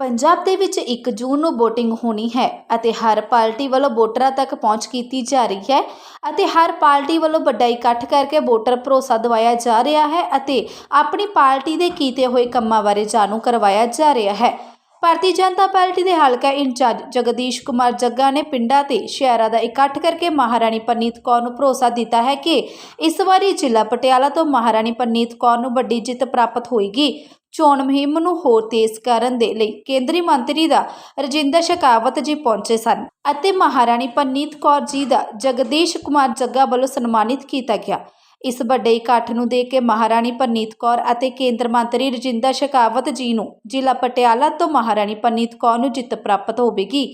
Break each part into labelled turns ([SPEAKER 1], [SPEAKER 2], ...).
[SPEAKER 1] ਪੰਜਾਬ ਦੇ ਵਿੱਚ 1 ਜੂਨ ਨੂੰ VOTING ਹੋਣੀ ਹੈ ਅਤੇ ਹਰ ਪਾਰਟੀ ਵੱਲੋਂ ਵੋਟਰਾਂ ਤੱਕ ਪਹੁੰਚ ਕੀਤੀ ਜਾ ਰਹੀ ਹੈ ਅਤੇ ਹਰ ਪਾਰਟੀ ਵੱਲੋਂ ਵੱਡਾ ਇਕੱਠ ਕਰਕੇ ਵੋਟਰ ਭਰੋਸਾ ਦਿਵਾਇਆ ਜਾ ਰਿਹਾ ਹੈ ਅਤੇ ਆਪਣੀ ਪਾਰਟੀ ਦੇ ਕੀਤੇ ਹੋਏ ਕੰਮਾਂ ਬਾਰੇ ਜਾਣੂ ਕਰਵਾਇਆ ਜਾ ਰਿਹਾ ਹੈ। ਭਾਰਤੀ ਜਨਤਾ ਪਾਰਟੀ ਦੇ ਹਲਕਾ ਇੰਚਾਰਜ ਜਗਦੀਸ਼ ਕੁਮਾਰ ਜੱਗਾ ਨੇ ਪਿੰਡਾਂ ਤੇ ਸ਼ਹਿਰਾਂ ਦਾ ਇਕੱਠ ਕਰਕੇ ਮਹਾਰਾਣੀ ਪਰਨੀਤ ਕੌਰ ਨੂੰ ਭਰੋਸਾ ਦਿੱਤਾ ਹੈ ਕਿ ਇਸ ਵਾਰੀ ਜ਼ਿਲ੍ਹਾ ਪਟਿਆਲਾ ਤੋਂ ਮਹਾਰਾਣੀ ਪਰਨੀਤ ਕੌਰ ਨੂੰ ਵੱਡੀ ਜਿੱਤ ਪ੍ਰਾਪਤ ਹੋਏਗੀ। ਚੋਣ ਮੁਹਿੰਮ ਨੂੰ ਹੋਰ ਤੇਜ਼ ਕਰਨ ਦੇ ਲਈ ਕੇਂਦਰੀ ਮੰਤਰੀ ਦਾ ਰਜਿੰਦਰ ਸ਼ੇਖਾਵਤ ਜੀ ਪਹੁੰਚੇ ਸਨ ਅਤੇ ਮਹਾਰਾਣੀ ਪਰਨੀਤ ਕੌਰ ਜੀ ਦਾ ਜਗਦੀਸ਼ ਕੁਮਾਰ ਜੱਗਾ ਵੱਲੋਂ ਸਨਮਾਨਿਤ ਕੀਤਾ ਗਿਆ। ਇਸ ਵੱਡੇ ਇਕੱਠ ਨੂੰ ਦੇਖ ਕੇ ਮਹਾਰਾਣੀ ਪਰਨੀਤ ਕੌਰ ਅਤੇ ਕੇਂਦਰ ਮੰਤਰੀ ਰਜਿੰਦਰ ਸ਼ੇਖਾਵਤ ਜੀ ਨੂੰ ਜ਼ਿਲ੍ਹਾ ਪਟਿਆਲਾ ਤੋਂ ਮਹਾਰਾਣੀ ਪਰਨੀਤ ਕੌਰ ਨੂੰ ਜਿੱਤ ਪ੍ਰਾਪਤ ਹੋਵੇਗੀ।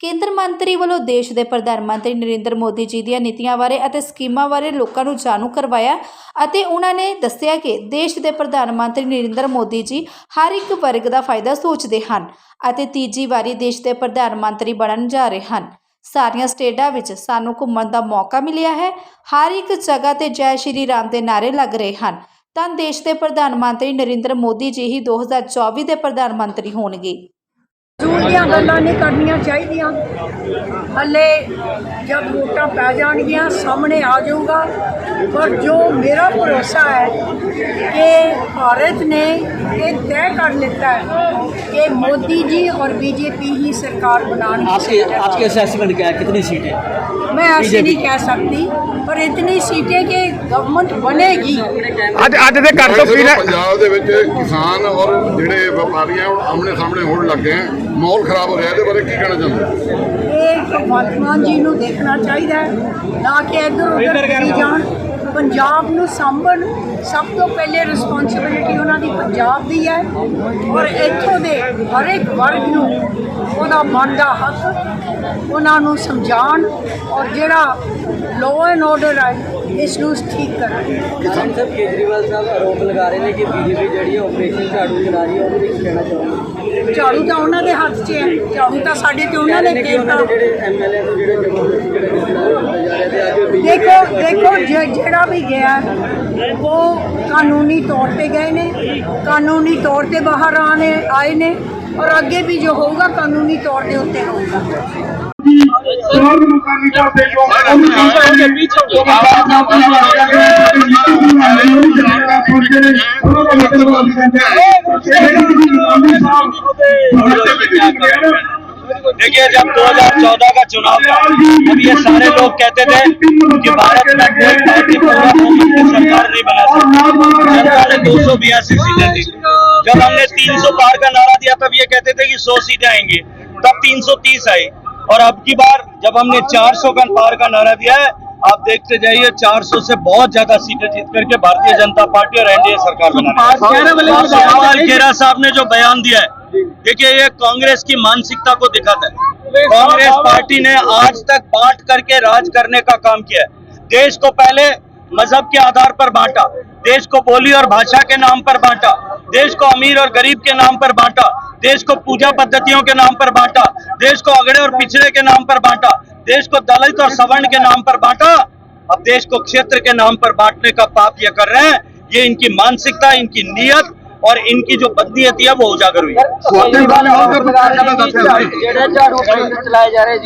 [SPEAKER 1] ਕੇਂਦਰ ਮੰਤਰੀ ਵੱਲੋਂ ਦੇਸ਼ ਦੇ ਪ੍ਰਧਾਨ ਮੰਤਰੀ ਨਰਿੰਦਰ ਮੋਦੀ ਜੀ ਦੀਆਂ ਨੀਤੀਆਂ ਬਾਰੇ ਅਤੇ ਸਕੀਮਾਂ ਬਾਰੇ ਲੋਕਾਂ ਨੂੰ ਜਾਣੂ ਕਰਵਾਇਆ ਅਤੇ ਉਹਨਾਂ ਨੇ ਦੱਸਿਆ ਕਿ ਦੇਸ਼ ਦੇ ਪ੍ਰਧਾਨ ਮੰਤਰੀ ਨਰਿੰਦਰ ਮੋਦੀ ਜੀ ਹਰ ਇੱਕ ਵਰਗ ਦਾ ਫਾਇਦਾ ਸੋਚਦੇ ਹਨ ਅਤੇ ਤੀਜੀ ਵਾਰੀ ਦੇਸ਼ ਦੇ ਪ੍ਰਧਾਨ ਮੰਤਰੀ ਬਣਨ ਜਾ ਰਹੇ ਹਨ। ਸਾਰੀਆਂ ਸਟੇਟਾਂ ਵਿੱਚ ਸਾਨੂੰ ਘੁੰਮਣ ਦਾ ਮੌਕਾ ਮਿਲਿਆ ਹੈ। ਹਰ ਇੱਕ ਜਗ੍ਹਾ ਤੇ ਜੈ ਸ਼੍ਰੀ ਰਾਮ ਦੇ ਨਾਰੇ ਲੱਗ ਰਹੇ ਹਨ। ਤਾਂ ਦੇਸ਼ ਦੇ ਪ੍ਰਧਾਨ ਮੰਤਰੀ ਨਰਿੰਦਰ ਮੋਦੀ ਜੀ ਹੀ 2024 ਦੇ ਪ੍ਰਧਾਨ ਮੰਤਰੀ ਹੋਣਗੇ।
[SPEAKER 2] ਦੀਆਂ ਗੱਲਾਂ ਨਹੀਂ ਕਰਨੀਆਂ ਚਾਹੀਦੀਆਂ ਹੱਲੇ ਜਦ ਵੋਟਾਂ ਪੈ ਜਾਣਗੀਆਂ ਸਾਹਮਣੇ ਆ ਜਾਊਗਾ ਪਰ ਜੋ ਮੇਰਾ ਭਰੋਸਾ ਹੈ ਕਿ ਭਾਰਤ ਨੇ ਇਹ ਤੈਅ ਕਰ ਲਿੱਤਾ ਹੈ ਕਿ मोदी जी और बीजेपी ही सरकार बनानी
[SPEAKER 3] आपके आपके असेसमेंट क्या है कितनी सीटें
[SPEAKER 2] मैं ऐसे नहीं कह सकती पर इतनी सीटें कि गवर्नमेंट बनेगी
[SPEAKER 4] ਅੱਜ ਅੱਜ ਦੇ ਘਰ ਤੋਂ ਕੀ
[SPEAKER 5] ਵੈਸੇ
[SPEAKER 4] ਨਾ
[SPEAKER 5] ਤਾਂ ਪੰਜਾਬ ਦੇ ਵਿੱਚ ਕਿਸਾਨ ਔਰ ਜਿਹੜੇ ਵਪਾਰੀ ਆ ਉਹ ਆਮਣੇ ਸਾਹਮਣੇ ਹੋਣ ਲੱਗੇ ਆ ਮਾਹੌਲ ਖਰਾਬ ਹੋ ਰਿਹਾ ਇਹਦੇ ਬਾਰੇ ਕੀ ਕਹਿਣਾ ਚਾਹੁੰਦੇ
[SPEAKER 2] ਇਹ ਭਗਵਾਨ ਜੀ ਨੂੰ ਦੇਖਣਾ ਚਾਹੀਦਾ ਨਾ ਕਿ ਇੱਧਰ ਉੱਧਰ ਕਰੀ ਜਾਣ। ਪੰਜਾਬ ਨੂੰ ਸਾਂਭਣ ਸਭ ਤੋਂ ਪਹਿਲੇ ਰਿਸਪੌਂਸਿਬਿਲਿਟੀ ਉਹਨਾਂ ਦੀ ਪੰਜਾਬ ਦੀ ਹੈ ਔਰ ਇੱਥੋਂ ਦੇ ਹਰ ਇੱਕ ਵਰਗ ਨੂੰ ਉਹਦਾ ਮਨ ਦਾ ਹੱਕ ਉਹਨਾਂ ਨੂੰ ਸਮਝਾਣ ਔਰ ਜਿਹੜਾ ਲਾਅ ਐਂਡ ਆਰਡਰ ਹੈ ਇਸ ਨੂੰ ਠੀਕ ਕਰਨ।
[SPEAKER 3] ਕਿਸਾਨ ਸਾਹਿਬ ਕੇਜਰੀਵਾਲ ਸਾਹਿਬ ਆਰੋਪ ਲਗਾ ਰਹੇ ਨੇ ਕਿ ਬੀਜੇਪੀ ਜਿਹੜੀ ਹੈ ਆਪਰੇਸ਼ਨ ਝਾੜੂ ਚਲਾ ਰਹੀ ਹੈ ਉਹਦੇ ਵਿੱਚ ਕਹਿਣਾ ਚਾਹੁੰਦੇ
[SPEAKER 2] ਝਾੜੂ ਤਾਂ ਉਹਨਾਂ ਦੇ ਹੱਥ 'ਚ ਹੈ। ਝਾੜੂ ਤਾਂ ਸਾਡੇ ਤੇ ਉਹਨਾਂ ਨੇ
[SPEAKER 3] ਕਿ
[SPEAKER 2] ਦੇਖੋ ਦੇਖੋ ਜਿਹੜਾ ਵੀ ਗਿਆ, ਉਹ ਕਾਨੂੰਨੀ ਤੌਰ ਤੇ ਗਏ ਨੇ, ਕਾਨੂੰਨੀ ਤੌਰ ਤੇ ਬਾਹਰ ਆਣੇ ਆਏ ਨੇ, ਔਰ ਅੱਗੇ ਵੀ ਜੋ ਹੋਊਗਾ ਕਾਨੂੰਨੀ ਤੌਰ ਦੇ ਉੱਤੇ ਹੋਊਗਾ।
[SPEAKER 4] ਸਵਾਲ ਮੁਕਾਮੀ ਕਰਦੇ ਜੋ ਉਹਨੂੰ ਕਹਿੰਦੇ ਨੇ ਪੀਛੇ ਜੋ ਬਾਤ ਨਾ ਪੂਰੀ
[SPEAKER 6] देखिए, जब 2014 का चुनाव था तब ये सारे लोग कहते थे कि भारत में कोई पार्टी पूरा सरकार नहीं बना सकती जनता ने दो सौ बयासी सीटें दी जब हमने 300 पार का नारा दिया, तब ये कहते थे कि 100 सीटें आएँगी, तब 330 आई, और अब की बार जब हमने 400 का पार का नारा दिया है आप देखते जाइए 400 से बहुत ज़्यादा सीटें जीत करके भारतीय जनता पार्टी और एनडीए सरकार बनाने सुखपाल खेरा साहब ने जो बयान दिया है देखिए ये कांग्रेस की मानसिकता को दिखाता है। कांग्रेस पार्टी ने आज तक बांट करके राज करने का काम किया है। देश को पहले मज़हब के आधार पर बांटा देश को बोली और भाषा के नाम पर बांटा देश को अमीर और गरीब के नाम पर बांटा देश को पूजा पद्धतियों के नाम पर बांटा देश को अगड़े और पिछड़े के नाम पर बांटा देश को दलित और सवर्ण के नाम पर बांटा। अब देश को क्षेत्र के नाम पर बांटने का पाप ये कर रहे हैं। ये इनकी मानसिकता इनकी नीयत और इनकी जो बदनीयत है वो उजागर हुई।
[SPEAKER 3] चलाए जा रहे